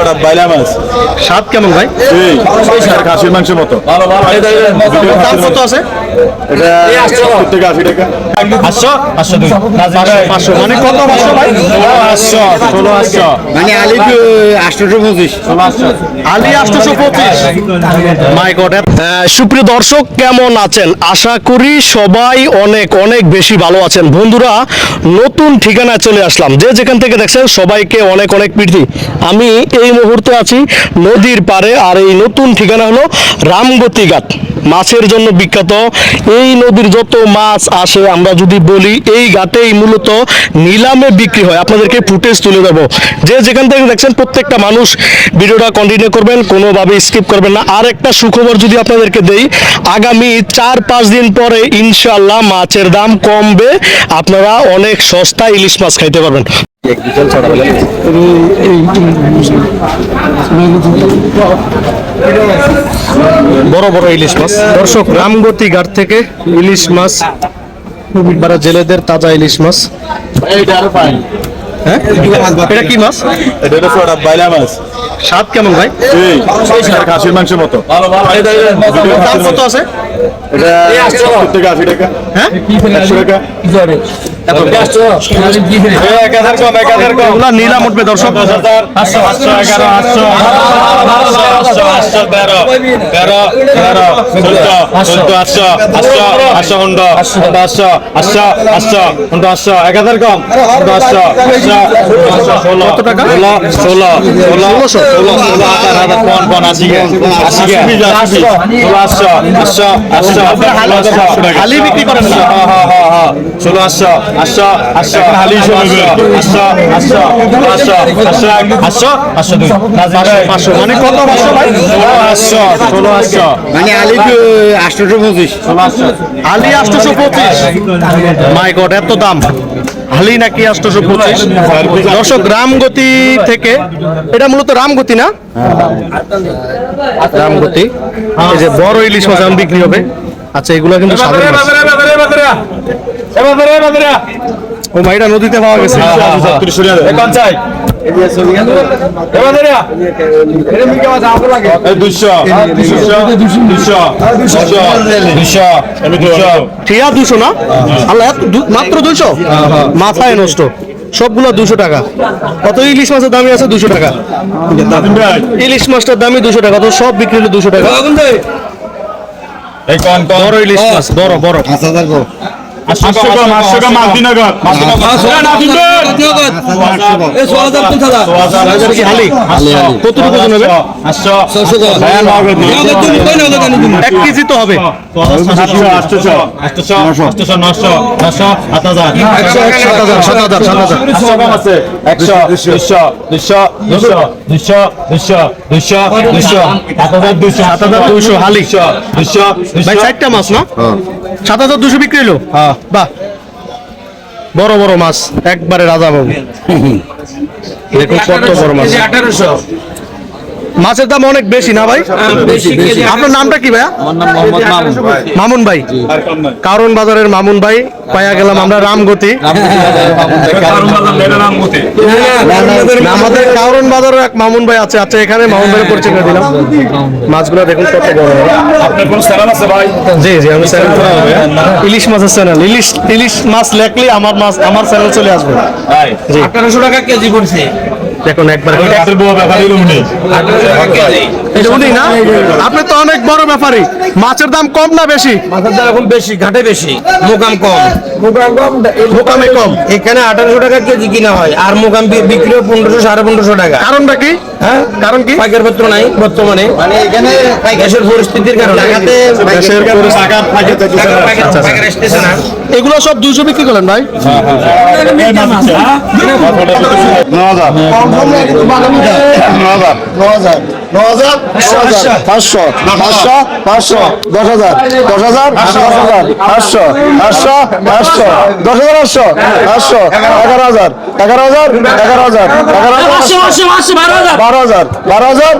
ওটা বাইলা মাছ স্বাদ কেমন ভাই? খাসির মাংসের মতো। দাম কত আছে? এটা থেকে আশি টাকা। পাঁচশো পাঁচশো দুই। পাঁচশো মানে কত পাঁচশো ভাই? পাঁচশো ষোলো আটশো। মানে আলি আটশোশো পঁচিশ। আলি আটশোশো পঁচিশ। মাই গড সুপ্রিয় দর্শক কেমন আছেন? আশা করি সবাই অনেক অনেক বেশি ভালো আছেন। বন্ধুরা নতুন ঠিকানায় চলে আসলাম। যে যেখান থেকে দেখছেন সবাইকে অনেক অনেক প্রীতি। আমি এই মুহূর্তে আছি নদীর পারে আর এই নতুন ঠিকানা হলো রামগতি ঘাট। মাছের জন্য বিখ্যাত। এই নদীর যত মাছ আসে, আমরা যদি বলি এই ঘাটেই মূলত নিলামে বিক্রি হয়। আপনাদেরকে ফুটেজ তুলে দেবো। যে যেখান থেকে দেখছেন প্রত্যেকটা মানুষ ভিডিওটা কন্টিনিউ করবেন কোনোভাবে স্কিপ করবেন না। আর একটা সুখবর যদি আপনাদেরকে দেই, আগামী চার পাঁচ দিন পরে ইনশাল্লাহ মাছের দাম কমবে। আপনারা অনেক সস্তা ইলিশ মাছ খাইতে পারবেন। বড় বড় ইলিশ মাছ। দর্শক রামগতি ঘাট থেকে ইলিশ মাছ বারা জেলেদের তাজা ইলিশ মাছ। হ্যাঁ? এটা কি মাছ? এটা হলো বাইলা মাছ। স্বাদ কেমন ভাই? এই খাসির মাংসের মতো। দাম কত আছে? এটা টাকা। হ্যাঁ? টাকা। নিলাম উঠবে দর্শক। এক হাজার কম কত টাকা? ষোলো ষোলো ষোলো ষোলোশো। ষোলো ষোলো হাজার হাজার কোন কোন আশি আশি ষোলো আটশো আটশো আটশো হালি বিক্রি করেন ষোলো আটশো আটশো আটশো হালি আটশো আটশো আটশো আটশো আটশো আটশো? আটশো দুই। পাঁচশো মানে কত পাঁচশো ভাই? ষোলো আটশো ষোলো আটশো। মানে আলি আটশোশো পঁচিশ। আলি আটশোশো পঁচিশ। মাই গড এত দাম। হালি নাকি আটশোশো পঁচিশ? দর্শক রামগতি থেকে এটা মূলত রামগতি না? রামগতি। এই যে বড় ইলিশ মাছ এখন বিক্রি হবে। আচ্ছা এগুলো কিন্তু সাধারণ। ও নদীতে পাওয়া গেছে। ঠিয়া দুশো না? আল্লাহ মাত্র দুশো মাথায় নষ্ট। সবগুলো দুশো টাকা। কত ইলিশ মাছের দামই আছে দুশো টাকা? ইলিশ মাছটার দামই দুশো টাকা তো সব বিক্রি হলো দুশো টাকা। বড় ইলিশ মাছ বড় বড়। পাঁচ হাজার এটা কি হালি কতটুকু ওজন হবে? এক কেজি তো হবে। সাত হাজার। সাত হাজার সাত হাজার সাত হাজার দুইশো হালি ভাই চারটা মাছ না? সাত হাজার দুশো বিক্রি হলো বাহ। বড় বড় মাছ একবারে রাজা বাবু দেখুন কত বড় মাছ। মাছের দাম অনেক বেশি না ভাই? আপনার নামটা কি ভাইয়া? মামুন ভাই। কারণ বাজারের মামুন ভাই পাইয়া গেলাম আমরা রামগতি। আমাদের কারণ বাজারের এক মামুন ভাই আছে। আচ্ছা এখানে মামুন ভাইয়ের পরিচয় করে দিলাম। মাছগুলো দেখুন কত বড়। বড়। আপনার কোন চ্যানেল আছে ভাই? জি জি আমি চ্যানেল ইলিশ মাছের চ্যানেল। ইলিশ ইলিশ মাছ লেখলে আমার মাছ আমার চ্যানেল চলে আসবে। জি। আঠারোশো টাকা কেজি পড়ছে। দেখুন একবার উনি। না? আপনি তো অনেক বড় ব্যাপারী। মাছের দাম কম না বেশি? মাথার দাম এখন বেশি ঘাটে বেশি। মোকাম কম। মোকামে কম এখানে আঠারোশো টাকা কেজি কিনা হয় আর মোকাম বিক্রি পনেরোশো সাড়ে পনেরোশো টাকা। কারণটা কি? হ্যাঁ? কারণ কি? পাইকার পত্র নাই বর্তমানে। মানে এখানে দেশের পরিস্থিতির কারণে। দেশের পরিস্থিতি- টাকা ফাঁকে থেকে পাইকার- পাইকার- পাইকার আসতেছে না এগুলো সব দুইশো বিক্রি করলেন ভাই? 我们来给你挖个蜜枣萝卜萝 পাঁচশো পাঁচশো পাঁচশো দশ হাজার দশ হাজার দশ হাজার পাঁচশো পাঁচশো পাঁচশো দশ হাজার পাঁচশো পাঁচশো এগারো হাজার এগারো হাজার এগারো হাজার এগারো হাজার বারো হাজার বারো হাজার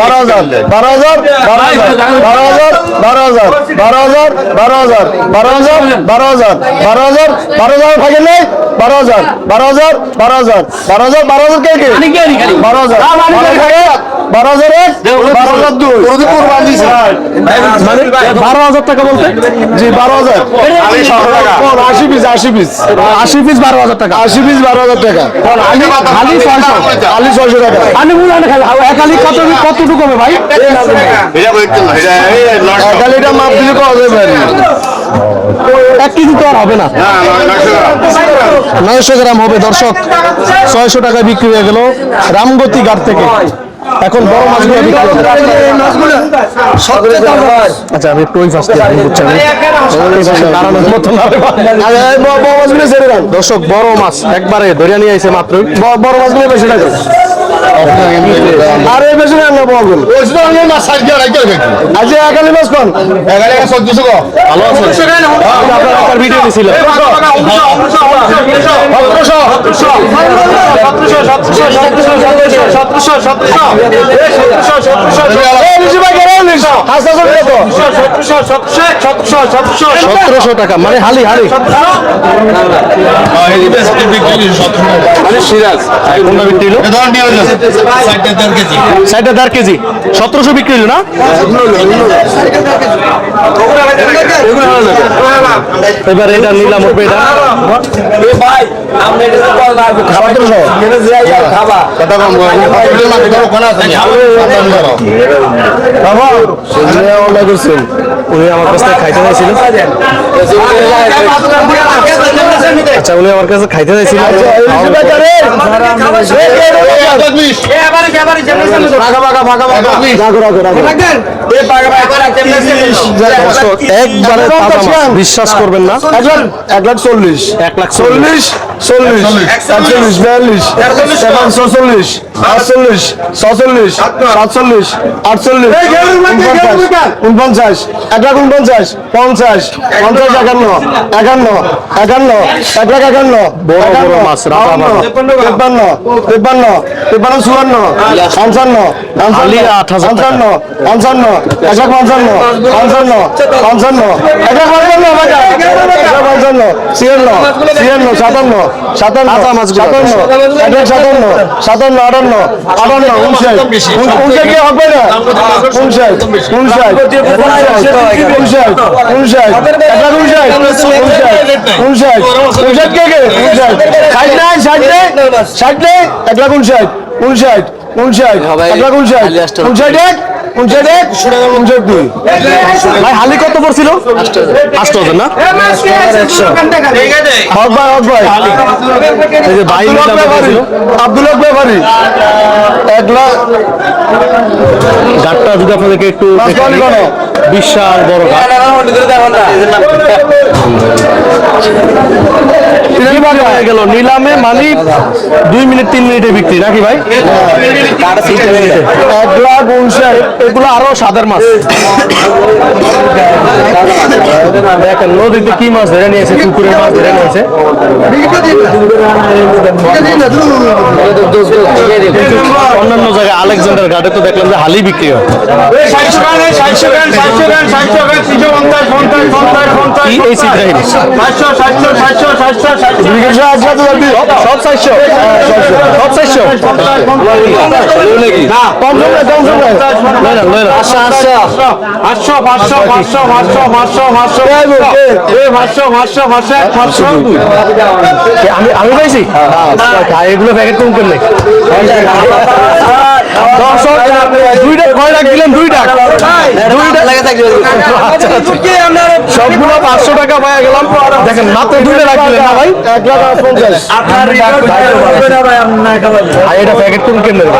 বারো হাজার বারো হাজার বারো হাজার বারো হাজার বারো হাজার বারো হাজার বারো হাজার বারো হাজার বারো হাজার বারো হাজার থাকে নেই বারো হাজার বারো হাজার বারো হাজার বারো হাজার বারো হাজার কে কে বারো হাজার বারো হাজার মানে টাকা বলতে জি বারো হাজার আশি পিস আশি পিস আশি পিস বারো হাজার টাকা আশি পিস বারো হাজার টাকা খালি ছয়শো খালি ছয়শো টাকা আলি কত কতটুকু হবে ভাই এক আলিটা মাপ দিলে পাওয়া যাবে এক কেজি তো আর হবে না। নয়শো গ্রাম হবে দর্শক। ছয়শো টাকা বিক্রি হয়ে গেল রামগতি ঘাট থেকে। এখন বড় মাছগুলো বিক্রি হবে আচ্ছা আমি একটু ওই ফার্স্ট বুঝছেন? দাঁড়ানোর মতো না বড় মাছগুলো ছেড়ে দেন। দর্শক বড় মাছ একবারে ধরিয়া নিয়ে আইছে মাত্রই। ব- বড় মাছগুলো বেশি টাকা আরে বেশি রান্না বলবেন ওইটা আমি মাছ সাইড দিয়ে রাখতে রাখি আজ একালি মাছ কোন একালি মাছ সবজি গো ভালো আছে আপনারা আপনার ভিডিও দিছিল 1700 টাকা মানে হালি হালি মানে সিরাজ কোনটা বিক্রি হলো ষাটটা দেড় কেজি। সতেরোশো বিক্রি হলো না এবার এটা নিলাম উঠবে এটা উনি আমার খাইতে আচ্ছা উনি আমার কাছে খাইতে চাইছিল একবারে তাজা একবারে বিশ্বাস করবেন না। এক লাখ চল্লিশ। এক লাখ চল্লিশ। চল্লিশ একচল্লিশ। বিয়াল্লিশ পাঁচশো চল্লিশ আটচল্লিশ ছচল্লিশ সাতচল্লিশ আটচল্লিশ উনপঞ্চাশ এক লাখ উনপঞ্চাশ পঞ্চাশ পঞ্চাশ একান্ন একান্ন একান্ন এক লাখ একান্ন মাছ তিপ্পান্ন তিপ্পান্ন তিপ্পান্ন চুয়ান্ন পঞ্চান্ন পঞ্চান্ন পঞ্চান্ন এক লাখ পঞ্চান্ন পঞ্চান্ন পঞ্চান্ন এক পঞ্চান্ন ছিয়ান্ন ছিয়ান্ন সাতান্ন সাতান্ন সাতান্ন এক সাতান্ন সাতান্ন আটান্ন আটান্ন উনষাট উনষাট কে হবে না? উনষাট উনষাট উনষাট উনষাট এক লাখ উনষাট উনষাট উনষাট উনষাট কে কে? উনষাট। ষাট নাই ষাট নেই ষাট নেই এক লাখ উনষাট উনষাট। কোন সাইড? আপনার কোন সাইড? কোন সাইড? উনষাট এক? উনষাট এক উনষাট দুই। ভাই হালি কত পড়ছিল? আষ্ট হাজার না? হক ভাই হক ভাই। এই যে ভাই আব্দুল হক ব্যাপারী। এক লাখ। ঘাটটা যদি আপনাদেরকে একটু বিশাল বড় হয়ে গেল? নিলামে মানে দুই মিনিট তিন মিনিটে বিক্রি। নাকি ভাই? এক লাখ উনষাট। এগুলো আরও সাদের মাছ। দেখেন নদীতে কি মাছ ধরে নিয়েছে? পুকুরের মাছ ধরে নিয়েছে। অন্যান্য জায়গায় আলেকজান্ডার ঘাটে তো দেখলাম যে হালি বিক্রি হয়। সব চারশো সব চারশো আমি আমি পাইছি? এগুলো প্যাকেট কম করলে। দর্শক দুইটা কয় লাখ দিলেন দুইটা। দুইটা আচ্ছা, আচ্ছা। সবগুলো পাঁচশো টাকা পাওয়া গেলাম। দেখেন মাত্র দুইটা লাখ দিলেন না ভাই? এক লাখ পঞ্চাশ এটা প্যাকেট কোন কেন্দ্রের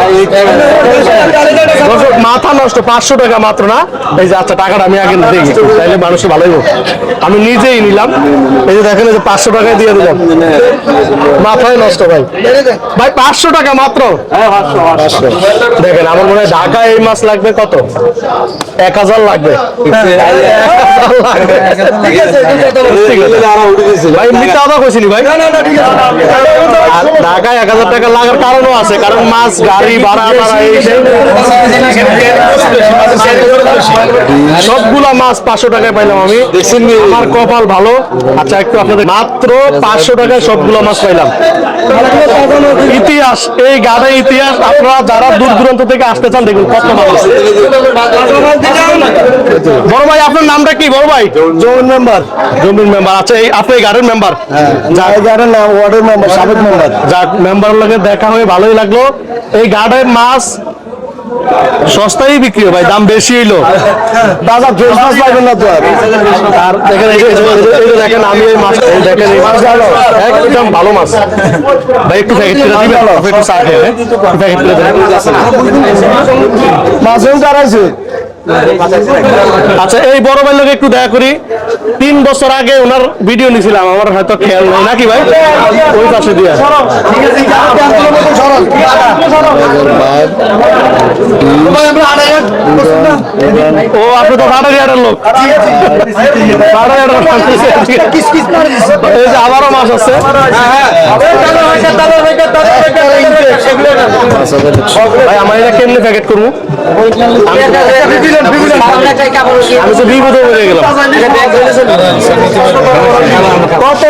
দর্শক মাথা নষ্ট পাঁচশো টাকা মাত্র না? এই যে আচ্ছা টাকাটা আমি আগে দেখি তাইলে মানুষের ভালোই হোক আমি নিজেই নিলাম। এই যে দেখেন যে পাঁচশো টাকায় দিয়ে দিলাম। মাথায় নষ্ট ভাই। ভাই পাঁচশো টাকা মাত্র। দেখেন আমার মনে হয় ঢাকায় এই মাছ লাগবে কত? এক হাজার লাগবে। ভাই মিথ্যা কথা কইছিলি ভাই? ঢাকায় এক হাজার টাকা লাগার কারণও আছে কারণ মাছ গাড়ি ভাড়া। সবগুলা মাছ পাঁচশো টাকায় পাইলাম আমি। আমার কপাল ভালো। আচ্ছা একটু আপনাদের মাত্র পাঁচশো টাকায় সবগুলো মাছ পাইলাম। ইতিহাস এই গাড়ে ইতিহাস আপনারা যারা দূর দূরান্ত থেকে আসতে চান দেখুন কত মানুষ। বড় ভাই আপনার নামটা কি বড় ভাই? জমিন মেম্বার। জমির মেম্বার আচ্ছা এই আপনি গাড়ির মেম্বার? গাড়ির নাম ওয়ার্ডের মেম্বার সাবেক মেম্বার। যাক মেম্বার লোকের দেখা হয়ে ভালোই লাগল। এই গাড়ের মাছ সস্তায় বিক্রি হয় ভাই দাম বেশি হইল। দাদা ফ্রেশ মাছ পাইবেন না তো আর? আর দেখেন এই দেখেন আমি এই মাছ দেখেন এই মাছ ভালো। একদম ভালো মাছ। ভাই একটু প্যাকেট করে দিবেন একটু চা খেয়ে প্যাকেট করে দিবেন। মাছ দাঁড়াইছে আচ্ছা এই বড় ভাই লোক একটু দয়া করি তিন বছর আগে ওনার ভিডিও নিছিলাম আমার হয়তো খেয়াল নাই নাকি ভাই ওই পাশে দিয়ে ও আপনি তো ভাড়ারিয়ারের লোক লোক। এই যে আবারও মাছ আছে ভাই আমার এটা কেমনে প্যাকেট করব আমি তো বিপদে হয়ে গেলাম। কত?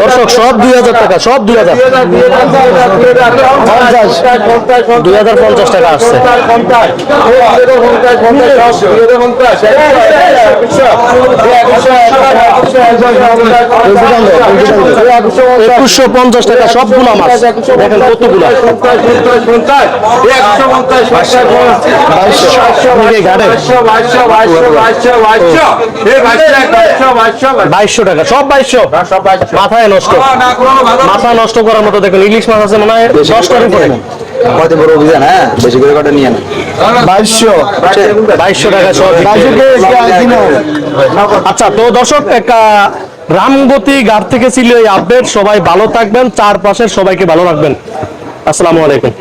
দর্শক সব দুই হাজার টাকা সব দুই হাজার। পঞ্চাশ দুই হাজার পঞ্চাশ টাকা আসছে একুশশো পঞ্চাশ টাকা সবগুলা মাছ দেখেন কতগুলা বাইশশো টাকা সব বাইশশো মাথায় নষ্ট মাথা নষ্ট করার মতো দেখুন ইলিশ মাছ আছে মনে হয় দশটার উপরে। কত বড় অভিযান হ্যাঁ? বেশি করে কটা নিয়ে না বাইশশো। বাইশশো টাকা আচ্ছা তো দর্শক একটা রামগতি ঘাট থেকে ছিল এই আপডেট। সবাই ভালো থাকবেন চারপাশের সবাইকে ভালো রাখবেন। আসসালামু আলাইকুম।